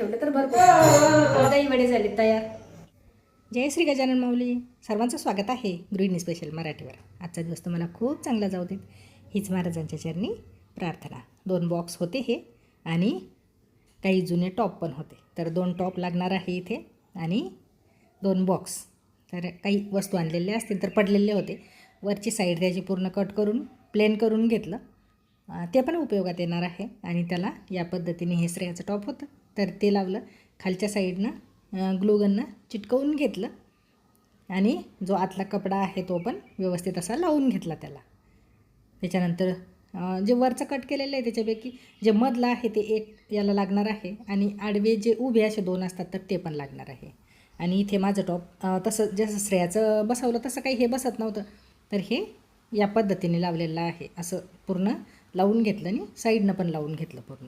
ठेवलं तर भरपूर. दही वडे झाले तयार. जय श्री गजानन माऊली. सर्वांचं स्वागत आहे गृहिणी स्पेशल मराठीवर. आजचा दिवस तुम्हाला खूप चांगला जाऊ देत. हीच महाराजांच्या चरणी प्रार्थना. दोन बॉक्स होते हे आणि काही जुने टॉप पण होते. तर दोन टॉप लागणार आहे इथे आणि दोन बॉक्स तर काही वस्तू आणलेल्या असतील तर पडलेले होते. वरची साईड त्याची पूर्ण कट करून प्लेन करून घेतलं. ते पण उपयोगात येणार आहे आणि त्याला या पद्धतीने हे श्रेयाचं टॉप होतं. तर ते लावलं. खालच्या साईडनं ग्लोगननं चिटकवून घेतलं. आणि जो आतला कपडा आहे तो पण व्यवस्थित असा लावून घेतला त्याला. त्याच्यानंतर जे वरचं कट केलेलं आहे त्याच्यापैकी जे मधलं आहे ते एक याला लागणार आहे. आणि आडवे जे उभे असे दोन असतात तर ते पण लागणार आहे. आणि इथे माझं टॉप तसं जसं श्रेयाचं बसवलं तसं काही हे बसत नव्हतं. तर हे या पद्धतीने लावलेलं आहे. असं पूर्ण लावून घेतलं आणि साईडनं पण लावून घेतलं पूर्ण.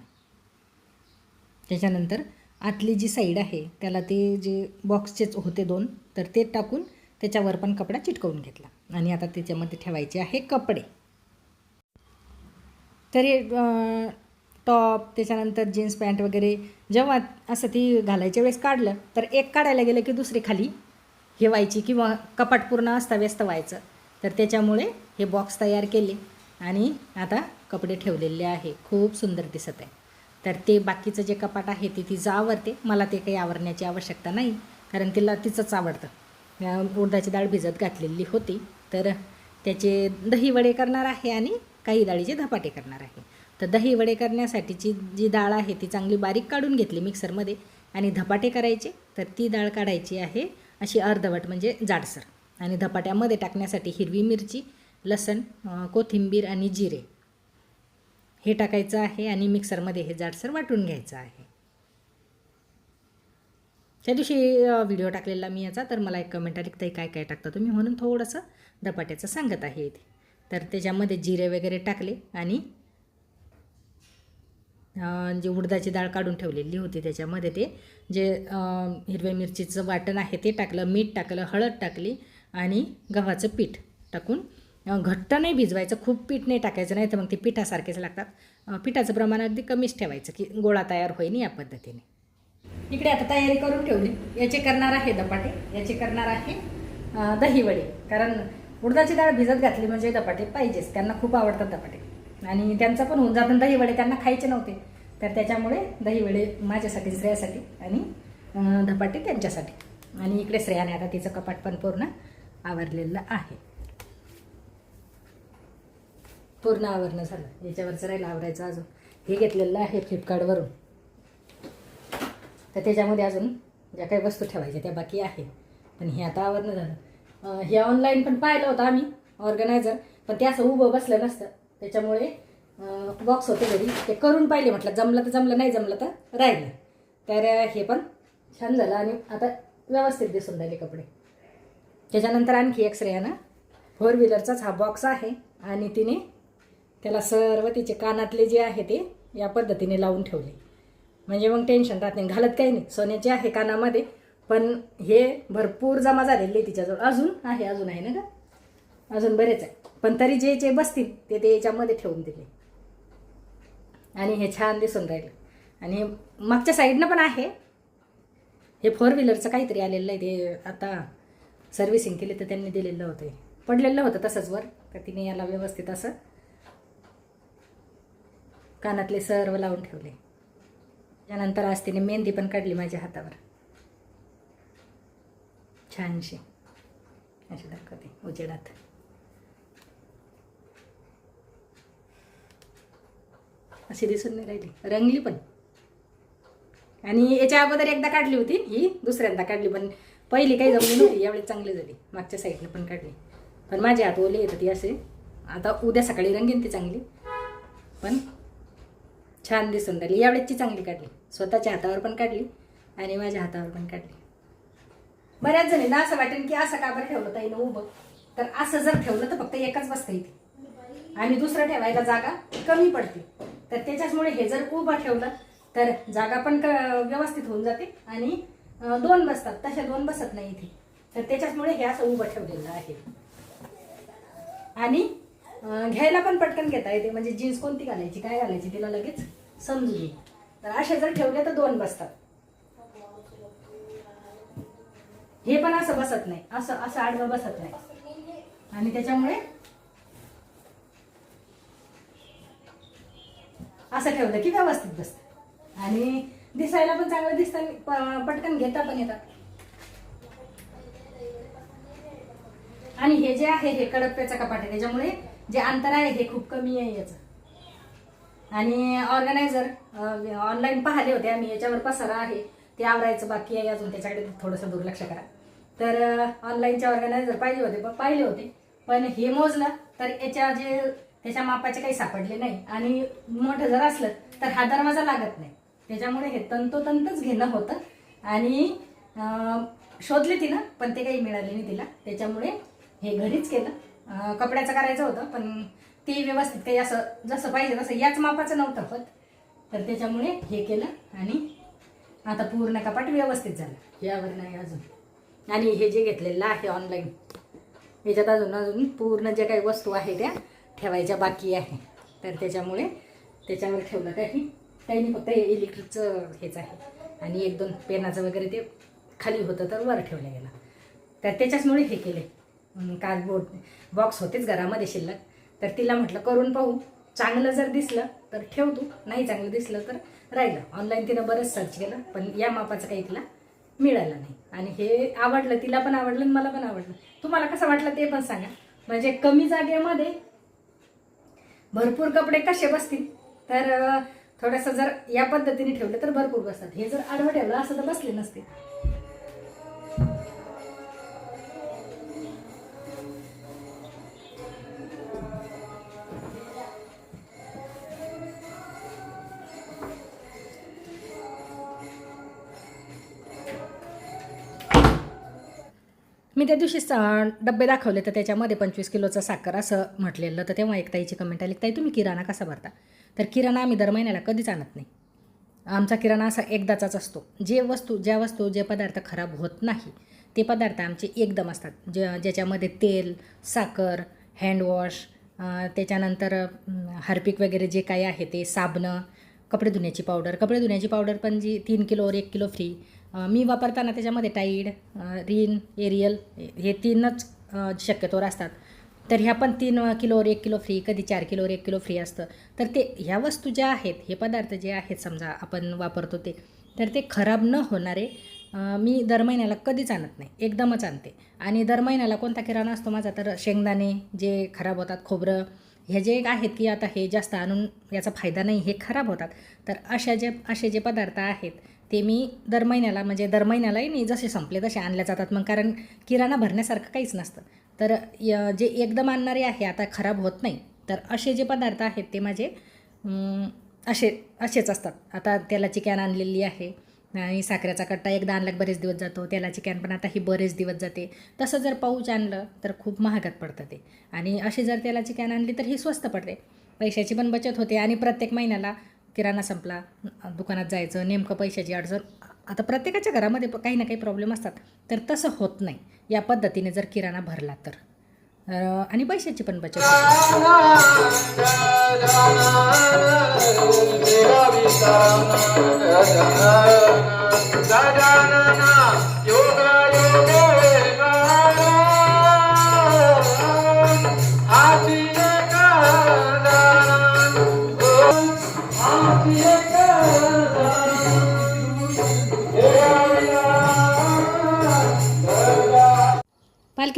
त्याच्यानंतर आतली जी साईड आहे त्याला ते जे बॉक्सचेच होते दोन तर ते टाकून त्याच्यावर पण कपडा चिटकवून घेतला. आणि आता त्याच्यामध्ये ठेवायचे आहे कपडे. तर टॉप त्याच्यानंतर जीन्स पॅन्ट वगैरे जेव्हा असं ती घालायच्या वेळेस काढलं तर एक काढायला गेलं की दुसरी खाली हे व्हायची किंवा कपाट पूर्ण अस्ताव्यस्त व्हायचं. तर त्याच्यामुळे हे बॉक्स तयार केले आणि आता कपडे ठेवलेले आहे. खूप सुंदर दिसत आहे. तर ते बाकीचं जे कपाट आहे ते तिचं आवडते मला ते काही आवरण्याची आवश्यकता नाही कारण तिला तिचंच आवडतं. उडदाची डाळ भिजत घातलेली होती तर त्याचे दही वडे करणार आहे आणि काही डाळीचे धपाटे करणार आहे. तर दही वडे करण्यासाठीची जी डाळ आहे ती चांगली बारीक काढून घेतली मिक्सरमध्ये आणि धपाटे करायचे. तर ती डाळ काढायची आहे अशी अर्धवट म्हणजे जाडसर. आणि धपाट्यामध्ये टाकण्यासाठी हिरवी मिरची लसण कोथिंबीर आणि जिरे. हे टाकायचं आहे आणि मिक्सरमध्ये हे जाडसर वाटून घ्यायचं आहे. त्या दिवशी व्हिडिओ टाकलेला मी याचा तर मला एक कमेंट आली की ताई काय काय टाकता तुम्ही? म्हणून थोडंसं धपाट्याचं सांगत आहे इथे. तर त्याच्यामध्ये जिरे वगैरे टाकले आणि जे उडदाची डाळ काढून ठेवलेली होती त्याच्यामध्ये ते जे हिरव्या मिरचीचं वाटण आहे ते टाकलं मीठ टाकलं हळद टाकली आणि गव्हाचं पीठ टाकून घट्ट नाही भिजवायचं खूप पीठ नाही टाकायचं नाही तर मग ते पिठासारखेच लागतात. पिठाचं प्रमाण अगदी कमीच ठेवायचं की गोळा तयार होईन या पद्धतीने. इकडे आता तयारी करून ठेवली. याचे करणार आहे धपाटे याचे करणार आहे दहीवडे. कारण उडदाची डाळ भिजत घातली म्हणजे धपाटे पाहिजेच त्यांना खूप आवडतात धपाटे आणि त्यांचं पण होऊन जातात दही वडे त्यांना खायचे नव्हते. तर त्याच्यामुळे दहीवडे माझ्यासाठी श्रेयासाठी आणि धपाटे त्यांच्यासाठी. आणि इकडे श्रेयाने आता तिचं कपाट पण पूर्ण आवरलेलं आहे. पूर्ण आवरणं झालं. याच्यावरचं राहिलं आवरायचं अजून. हे घेतलेलं आहे फ्लिपकार्टवरून. तर त्याच्यामध्ये अजून ज्या काही वस्तू ठेवायच्या त्या बाकी आहे. पण हे आता आवरणं झालं. हे ऑनलाईन पण पाहिलं होतं आम्ही ऑर्गनायझर पण ते असं उभं बसलं नसतं. त्याच्यामुळे बॉक्स होते घरी. ते करून पाहिले म्हटलं जमलं तर जमलं नाही जमलं तर राहिलं. तर हे पण छान झालं. आणि आता व्यवस्थित दिसून राहिले कपडे. त्याच्यानंतर आणखी एक्सरे आहे ना? फोर व्हीलरचाच हा बॉक्स आहे. आणि तिने त्याला सर्व तिचे कानातले जे आहे ते या पद्धतीने लावून ठेवले. म्हणजे मग टेन्शन राहत नाही घालत काही नाही. सोन्याचे आहे कानामध्ये पण हे भरपूर जमा झालेले आहे तिच्याजवळ. अजून आहे अजून आहे ना का अजून बरेच आहे. पण तरी जे जे बसतील ते ते याच्यामध्ये ठेवून दिले. आणि हे छान दिसून राहिलं. आणि हे मागच्या साईडनं पण आहे. हे फोर व्हीलरचं काहीतरी आलेलं आहे ते आता सर्व्हिसिंग केली तर त्यांनी दिलेलं होतं. हे. पडलेलं होतं तसंच वर तर तिने याला व्यवस्थित असं कानातले सर्व लावून ठेवले. त्यानंतर आज तिने मेहंदी पण काढली माझ्या हातावर. छानशी. अशी दाखवते उजेडात. अशी दिसून नाही राहिली. रंगली पण. आणि याच्या अगोदर एकदा काढली होती ही दुसऱ्यांदा काढली पण पहिली काही जमली नव्हती यावेळी चांगली झाली. मागच्या साईडनं पण काढली. पण माझे हात ओले येतात ती असे. आता उद्या सकाळी रंगीन ती चांगली. पण छान दिसून राहिली. यावेळेसची चांगली काढली. स्वतःच्या हातावर पण काढली आणि माझ्या हातावर पण काढली. बऱ्याच जणींना असं वाटेल की असं का बरं ठेवलं ताईनं उभं. तर असं जर ठेवलं तर फक्त एकच बसतं इथे आणि दुसरं ठेवायला जागा कमी पडते. तर त्याच्याचमुळे हे जर उभं ठेवलं तर जागा पण क व्यवस्थित होऊन जाते आणि दोन बसतात. तशा दोन बसत नाही इथे. तर त्याच्याचमुळे हे असं उभं ठेवलेलं आहे. आणि घ्यायला पण पटकन घेता येते. म्हणजे जीन्स कोणती घालायची काय घालायची तिला लगेच समजून येईल. तर असे जर ठेवले तर दोन बसतात. हे पण असं बसत नाही. असं असं आडवं बसत नाही. आणि त्याच्यामुळे असं ठेवलं की व्यवस्थित बसतं. आणि दिसायला पण चांगलं दिसतं आणि पटकन घेता पण येतात. आणि हे जे आहे हे कडप्प्याचं कपाट आहे. त्याच्यामुळे जे अंतर आहे हे खूप कमी आहे याचं. आणि ऑर्गनायझर ऑनलाईन पाहिले होते आम्ही याच्यावर पसारा आहे. ते आवरायचं बाकी आहे अजून त्याच्याकडे थोडंसं दुर्लक्ष करा. तर ऑनलाईनच्या ऑर्गनायझर पाहिजे होते पण पाहिले होते. पण हे मोजलं तर याच्या जे त्याच्या मापाचे काही सापडले नाही. आणि मोठं जर असलं तर हा दरवाजा लागत नाही. त्याच्यामुळे हे तंतोतंतच घेणं होतं. आणि शोधले तिनं पण ते काही मिळाले नाही तिला. त्याच्यामुळे हे घरीच केलं. कपड्याचं करायचं होतं पण ते व्यवस्थित काही असं जसं पाहिजे तसं याच मापाचं नव्हतं होत. तर त्याच्यामुळे हे केलं आणि आता पूर्ण कपाट व्यवस्थित झालं. यावर नाही अजून. आणि हे जे घेतलेलं आहे ऑनलाईन याच्यात अजून अजून पूर्ण जे काही वस्तू आहे त्या ठेवायच्या बाकी आहे. तर त्याच्यामुळे त्याच्यावर ठेवलं काही. काही नाही फक्त इलेक्ट्रिकचं हेच आहे. आणि एक दोन पेनाचं वगैरे ते खाली होतं तर वर ठेवलं गेलं. तर त्याच्याचमुळे हे केले. कार्डबोर्ड बॉक्स होतेच घरामध्ये शिल्लक. तर तिला म्हटलं करून पाहू. चांगलं जर दिसलं तर ठेव तू. नाही चांगलं दिसलं तर राहिलं. ऑनलाईन तिनं बरंच सर्च केलं पण या मापाचं काही तिला मिळालं नाही. आणि हे आवडलं तिला पण आवडलं आणि मला पण आवडलं. तुम्हाला कसं वाटलं ते पण सांगा. म्हणजे कमी जागेमध्ये भरपूर कपडे कसे बसतील? तर थोडंसं जर या पद्धतीने ठेवलं तर भरपूर बसतात. हे जर आडवं ठेवलं असं तर बसले नसते. मी त्या दिवशी स- डब्बे दाखवले तर त्याच्यामध्ये पंचवीस किलोचं साखर असं म्हटलेलं तर तेव्हा एक ताईची कमेंट आली ताई तुम्ही किराणा कसा भरता? तर किराणा आम्ही दर महिन्याला कधीच आणत नाही. आमचा किराणा असा एकदाचाच असतो. जे वस्तू ज्या वस्तू जे पदार्थ खराब होत नाही ते पदार्थ आमचे एकदम असतात. ज ज्याच्यामध्ये तेल साखर हँडवॉश त्याच्यानंतर हार्पिक वगैरे जे काही आहे ते साबणं कपडे धुण्याची पावडर कपडे धुण्याची पावडर पण जी तीन किलोवर एक किलो फ्री मी वापरताना त्याच्यामध्ये टाईड रिन एरियल हे तीनच शक्यतोवर असतात. तर ह्या पण तीन किलोवर एक किलो फ्री कधी चार किलोवर एक किलो फ्री असतं. तर ते ह्या वस्तू ज्या आहेत हे पदार्थ जे आहेत समजा आपण वापरतो ते तर ते खराब न होणारे मी दर महिन्याला कधीच आणत नाही. एकदमच आणते. आणि दर महिन्याला कोणता किराणा असतो माझा? तर शेंगदाणे जे खराब होतात खोबरं हे जे आहेत की आता हे जास्त आणून याचा फायदा नाही हे खराब होतात. तर अशा जे असे जे पदार्थ आहेत ते मी दर महिन्याला म्हणजे दर महिन्यालाही मी जसे संपले तसे आणल्या जातात. मग कारण किराणा भरण्यासारखं काहीच नसतं. तर य- जे एकदम आणणारे आहे आता खराब होत नाही. तर असे जे पदार्थ आहेत ते माझे असे असेच असतात. आता तेलाची कॅन आणलेली आहे. आणि साखरेचा कट्टा एकदा आणला की बरेच दिवस जातो तेलाची कॅन पण आता ही बरेच दिवस जाते. तसं जर पाऊच आणलं तर खूप महागात पडतं ते. आणि अशी जर तेलाची कॅन आणली तर ही स्वस्त पडते. पैशाची पण बचत होते आणि प्रत्येक महिन्याला किराणा संपला दुकानात जायचं नेमकं पैशाची अडचण. आता प्रत्येकाच्या घरामध्ये काही ना काही प्रॉब्लेम असतात. तर तसं होत नाही. या पद्धतीने जर किराणा भरला तर. आणि पैशाची पण बचत होते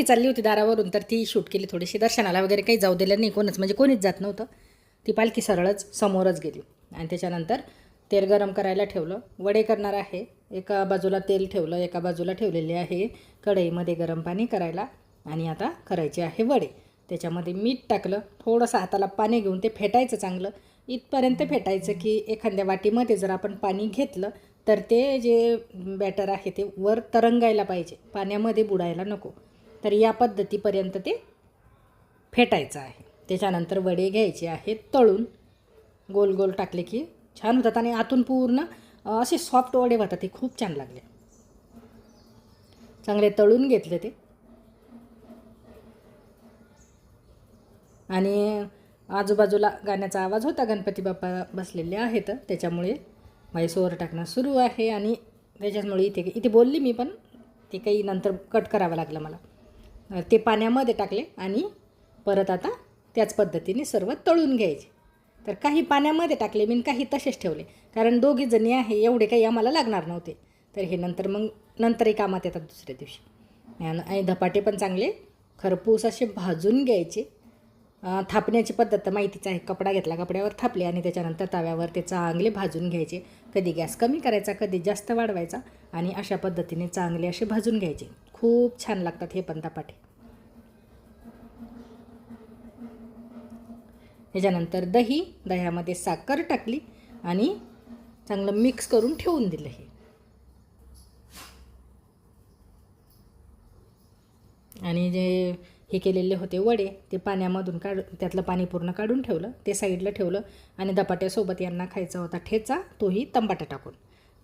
चालली होती दारावरून तर ती शूट केली थोडीशी. दर्शनाला वगैरे काही जाऊ दिलं नाही कोणच. म्हणजे कोणीच जात नव्हतं. ती पालखी सरळच समोरच गेली. आणि त्याच्यानंतर तेल गरम करायला ठेवलं. वडे करणार आहे. एका बाजूला तेल ठेवलं एका बाजूला ठेवलेले आहे कढईमध्ये गरम पाणी करायला. आणि आता करायचे आहे वडे. त्याच्यामध्ये मीठ टाकलं. थोडंसं हाताला पाणी घेऊन ते फेटायचं चांगलं. इथपर्यंत फेटायचं की एखाद्या वाटीमध्ये जर आपण पाणी घेतलं तर ते जे बॅटर आहे ते वर तरंगायला पाहिजे. पाण्यामध्ये बुडायला नको. तर या पद्धतीपर्यंत ते फेटायचं आहे. त्याच्यानंतर वडे घ्यायचे आहेत तळून. गोल गोल टाकले की छान होतात आणि आतून पूर्ण असे सॉफ्ट वडे होतात ते खूप छान लागले. चांगले तळून घेतले ते. आणि आजूबाजूला गाण्याचा आवाज होता. गणपती बाप्पा बसलेले आहेत. त्याच्यामुळे माझी सोर टाकणं सुरू आहे आणि त्याच्यामुळे इथे इथे बोलली मी पण ते काही नंतर कट करावं लागलं मला. ते पाण्यामध्ये टाकले आणि परत आता त्याच पद्धतीने सर्व तळून घ्यायचे. तर काही पाण्यामध्ये टाकले मी काही तसेच ठेवले. कारण दोघी जणी आहे एवढे काही आम्हाला लागणार नव्हते. तर हे नंतर मग नंतरही कामात येतात दुसऱ्या दिवशी. आणि धपाटे पण चांगले खरपूस असे भाजून घ्यायचे. थापण्याची पद्धत तर माहितीच आहे कपडा घेतला कपड्यावर थापले आणि त्याच्यानंतर तव्यावर ते चांगले भाजून घ्यायचे. कधी गॅस कमी करायचा कधी जास्त वाढवायचा आणि अशा पद्धतीने चांगले असे भाजून घ्यायचे. खूप छान लागतात हे पण धपाटे दही दह्यामध्ये साखर टाकली आणि चांगलं मिक्स करून ठेवून दिलं हे. आणि जे हे केलेले होते वडे ते पाण्यामधून काढ त्यातलं पाणी पूर्ण काढून ठेवलं ते साईडला ठेवलं आणि दपाट्यासोबत यांना खायचा होता ठेचा तोही तंबाटा टाकून.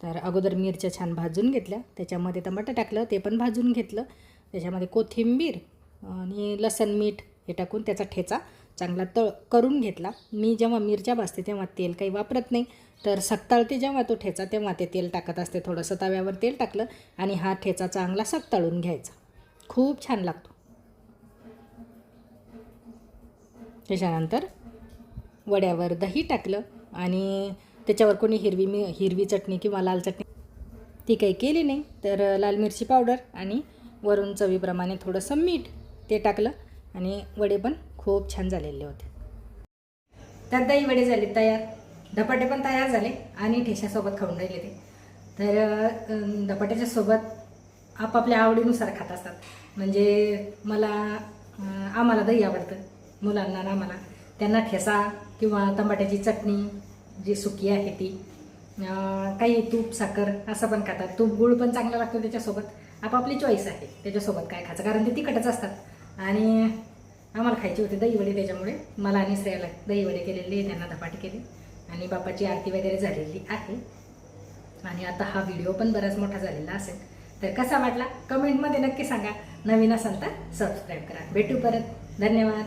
तर अगोदर मिरच्या छान भाजून घेतल्या. त्याच्यामध्ये टमाटर टाकलं ते पण भाजून घेतलं. त्याच्यामध्ये कोथिंबीर आणि लसण मीठ हे टाकून त्याचा ठेचा चांगला तळ करून घेतला. मी जेव्हा मिरच्या भाजते तेव्हा तेल काही वापरत नाही. तर सत्ताळते जेव्हा तो ठेचा तेव्हा ते तेल टाकत असते. थोडंसं तव्यावर तेल टाकलं आणि हा ठेचा चांगला सत्ताळून घ्यायचा. खूप छान लागतो. त्याच्यानंतर वड्यावर दही टाकलं आणि त्याच्यावर कोणी हिरवी मी हिरवी चटणी किंवा लाल चटणी ती काही केली नाही. तर लाल मिरची पावडर आणि वरून चवीप्रमाणे थोडंसं मीठ ते टाकलं आणि वडे पण खूप छान झालेले होते. त्यात दही वडे झाले तयार. धपाटे पण तयार झाले आणि ठेशासोबत खाऊन राहिले ते. तर धपाट्याच्या सोबत आपापल्या आवडीनुसार खात असतात. म्हणजे मला आम्हाला दही आवडतं. मुलांना आम्हाला. त्यांना ठेसा किंवा टमाट्याची चटणी जी सुकी आहे ती. काही तूप साखर असं पण खातात. तूप गुळ पण चांगला लागतो त्याच्यासोबत. आपापली चॉईस आहे त्याच्यासोबत काय खायचं. कारण ते तिखटच असतात. आणि आम्हाला खायचे होते दहीवडे त्याच्यामुळे. मला आणि श्रेयाला दहीवडे केलेले त्यांना धपाटे केले. आणि बापाची आरती वगैरे झालेली आहे. आणि आता हा व्हिडिओ पण बराच मोठा झालेला असेल. तर कसा वाटला? कमेंटमध्ये नक्की सांगा. नवीन असाल तर सबस्क्राईब करा. भेटू परत. धन्यवाद.